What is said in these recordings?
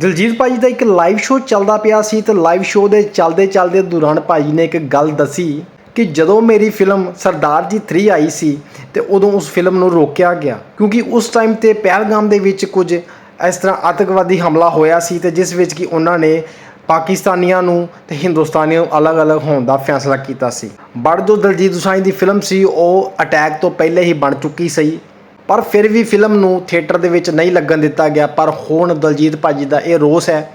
ਦਿਲਜੀਤ ਭਾਜੀ ਦਾ ਇੱਕ live show ਚੱਲਦਾ ਪਿਆ ਸੀ ਤੇ ਲਾਈਵ ਸ਼ੋਅ ਦੇ ਚੱਲਦੇ ਚੱਲਦੇ ਦੌਰਾਨ ਭਾਜੀ ਨੇ ਇੱਕ ਗੱਲ ਦੱਸੀ ਕਿ ਜਦੋਂ ਮੇਰੀ ਫਿਲਮ ਸਰਦਾਰ ਜੀ 3 ਆਈ ਸੀ ਤੇ ਉਦੋਂ ਉਸ ਫਿਲਮ ਨੂੰ ਰੋਕਿਆ ਗਿਆ, ਕਿਉਂਕਿ ਉਸ ਟਾਈਮ ਤੇ ਪਹਿਲਗਾਮ ਦੇ ਵਿੱਚ ਕੁਝ ਇਸ ਤਰ੍ਹਾਂ ਆਤੰਕਵਾਦੀ ਹਮਲਾ ਹੋਇਆ ਸੀ ਤੇ ਜਿਸ ਵਿੱਚ ਕਿ ਉਹਨਾਂ ਨੇ ਪਾਕਿਸਤਾਨੀਆਂ ਨੂੰ ਤੇ ਹਿੰਦੁਸਤਾਨੀਆਂ ਨੂੰ ਅਲੱਗ-ਅਲੱਗ ਹੋਣ ਦਾ ਫੈਸਲਾ ਕੀਤਾ ਸੀ। ਬੜ ਜੋ ਦਲਜੀਤ ਦੋਸਾਂਝ ਦੀ ਫਿਲਮ ਸੀ, ਉਹ ਅਟੈਕ ਤੋਂ ਪਹਿਲੇ ਹੀ ਬਣ ਚੁੱਕੀ ਸੀ ਪਰ ਫਿਰ ਵੀ ਫਿਲਮ ਨੂੰ ਥੀਏਟਰ ਦੇ ਵਿੱਚ ਨਹੀਂ ਲੱਗਣ ਦਿੱਤਾ ਗਿਆ, ਪਰ ਹੁਣ ਦਲਜੀਤ ਭਾਜੀ ਦਾ ਇਹ ਰੋਸ ਹੈ।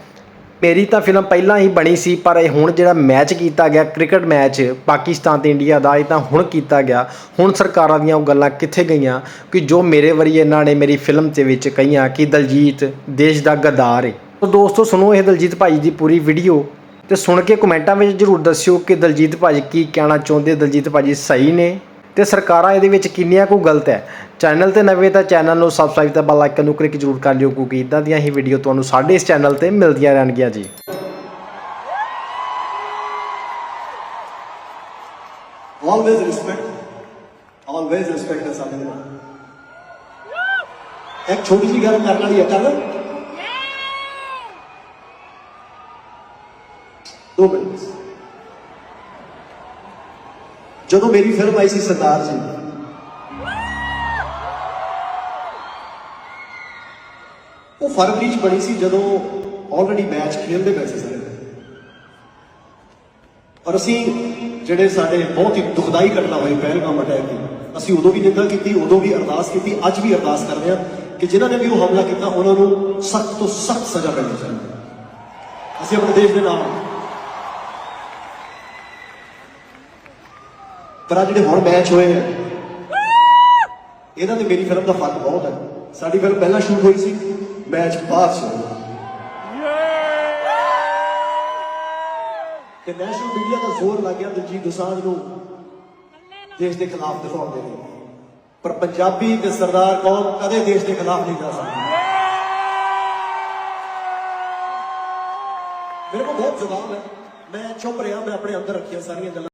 ਮੇਰੀ ਤਾਂ ਫਿਲਮ ਪਹਿਲਾਂ ਹੀ ਬਣੀ ਸੀ, ਪਰ ਇਹ ਹੁਣ ਜਿਹੜਾ ਮੈਚ ਕੀਤਾ ਗਿਆ, ਕ੍ਰਿਕਟ ਮੈਚ ਪਾਕਿਸਤਾਨ ਤੇ ਇੰਡੀਆ ਦਾ, ਇਹ ਤਾਂ ਹੁਣ ਕੀਤਾ ਗਿਆ। ਹੁਣ ਸਰਕਾਰਾਂ ਦੀਆਂ ਉਹ ਗੱਲਾਂ ਕਿੱਥੇ ਗਈਆਂ ਕਿ ਜੋ ਮੇਰੇ ਵਰੀ ਇਹਨਾਂ ਨੇ ਮੇਰੀ ਫਿਲਮ ਦੇ ਵਿੱਚ ਕਹੀਆਂ ਕਿ ਦਲਜੀਤ ਦੇਸ਼ ਦਾ ਗਦਾਰ ਹੈ ਤਾਂ ਦੋਸਤੋ, ਸੁਣੋ ਇਹ ਦਲਜੀਤ ਭਾਜੀ ਦੀ ਪੂਰੀ ਵੀਡੀਓ ਤੇ ਸੁਣ ਕੇ ਕਮੈਂਟਾਂ ਵਿੱਚ ਜਰੂਰ ਦੱਸਿਓ ਕਿ ਦਲਜੀਤ ਭਾਜੀ ਕੀ ਕਹਿਣਾ ਚਾਹੁੰਦੇ? ਦਲਜੀਤ ਭਾਜੀ ਸਹੀ ਨੇ? ਤੇ ਸਰਕਾਰਾਂ ਇਹਦੇ ਵਿੱਚ ਕਿੰਨੀਆਂ ਕੁ ਗਲਤ ਹੈ। ਚੈਨਲ ਤੇ ਨਵੇਂ ਤਾਂ ਚੈਨਲ ਨੂੰ ਸਬਸਕ੍ਰਾਈਬ ਤੇ ਬੈਲ ਆਈਕਨ ਨੂੰ ਕਲਿੱਕ ਜ਼ਰੂਰ ਕਰ ਲਿਓ ਕਿਉਂਕਿ ਇਦਾਂ ਦੀਆਂ ਹੀ ਵੀਡੀਓ ਤੁਹਾਨੂੰ ਸਾਡੇ ਇਸ ਚੈਨਲ ਤੇ ਮਿਲਦੀਆਂ ਰਹਿਣਗੀਆਂ ਜੀ। Always respect always respect ਹੈ ਸਾਡੇ ਨਾਲ। ਇੱਕ ਛੋਟੀ ਜਿਹੀ ਗੱਲ ਕਰਨ ਵਾਲੀ ਹੈ ਕਰ ਦੋ ਮਿੰਟ ਜਦੋਂ ਮੇਰੀ ਫਿਲਮ ਆਈ ਸੀ ਸਰਦਾਰ ਜੀ। ਉਹ ਫਰਵਰੀ ਚ ਬਣੀ ਸੀ ਜਦੋਂ ਆਲਰੇਡੀ ਮੈਚ ਖੇਲਦੇ ਪਏ ਸੀ ਸਾਰੇ। ਔਰ ਅਸੀਂ ਜਿਹੜੇ ਸਾਡੇ ਬਹੁਤ ਹੀ ਦੁਖਦਾਈ ਘਟਨਾ ਹੋਈ ਪਹਿਲਗਾਮ ਅਟੈਕ ਦੀ, ਅਸੀਂ ਉਦੋਂ ਵੀ ਨਿੰਦਾ ਕੀਤੀ, ਉਦੋਂ ਵੀ ਅਰਦਾਸ ਕੀਤੀ, ਅੱਜ ਵੀ ਅਰਦਾਸ ਕਰਦੇ ਹਾਂ ਕਿ ਜਿਨ੍ਹਾਂ ਨੇ ਵੀ ਉਹ ਹਮਲਾ ਕੀਤਾ, ਉਹਨਾਂ ਨੂੰ ਸਖਤ ਤੋਂ ਸਖਤ ਸਜ਼ਾ ਮਿਲਣੀ ਚਾਹੀਦੀ। ਅਸੀਂ ਆਪਣੇ ਦੇਸ਼ ਦੇ ਨਾਲ ਪਰ ਆਹ ਜਿਹੜੇ ਹੁਣ ਮੈਚ ਹੋਏ ਆ, ਇਹਨਾਂ ਤੇ ਮੇਰੀ ਫਿਲਮ ਦਾ ਫ਼ਰਕ ਬਹੁਤ ਹੈ ਸਾਡੀ ਫਿਲਮ ਪਹਿਲਾਂ ਸ਼ੂਟ ਹੋਈ ਸੀ ਮੈਚ ਬਾਅਦ ਚ ਹੋਇਆ ਕਿ ਨੈਸ਼ਨਲ ਮੀਡੀਆ ਦਾ ਜ਼ੋਰ ਲੱਗ ਗਿਆ ਦਲਜੀਤ ਦੋਸਾਂਝ ਨੂੰ, ਦੇਸ਼ ਦੇ ਖਿਲਾਫ ਦਿਖਾਉਣ ਦੇ ਲਈ। ਪਰ ਪੰਜਾਬੀ ਤੇ ਸਰਦਾਰ ਕੌਮ ਕਦੇ ਦੇਸ਼ ਦੇ ਖਿਲਾਫ ਨਹੀਂ ਜਾ ਸਕਦੀ। ਮੇਰੇ ਕੋਲ ਬਹੁਤ ਜਵਾਬ ਹੈ। ਮੈਂ ਚੁੱਪ ਰਿਹਾ, ਮੈਂ ਆਪਣੇ ਅੰਦਰ ਰੱਖੀਆਂ ਸਾਰੀਆਂ ਗੱਲਾਂ।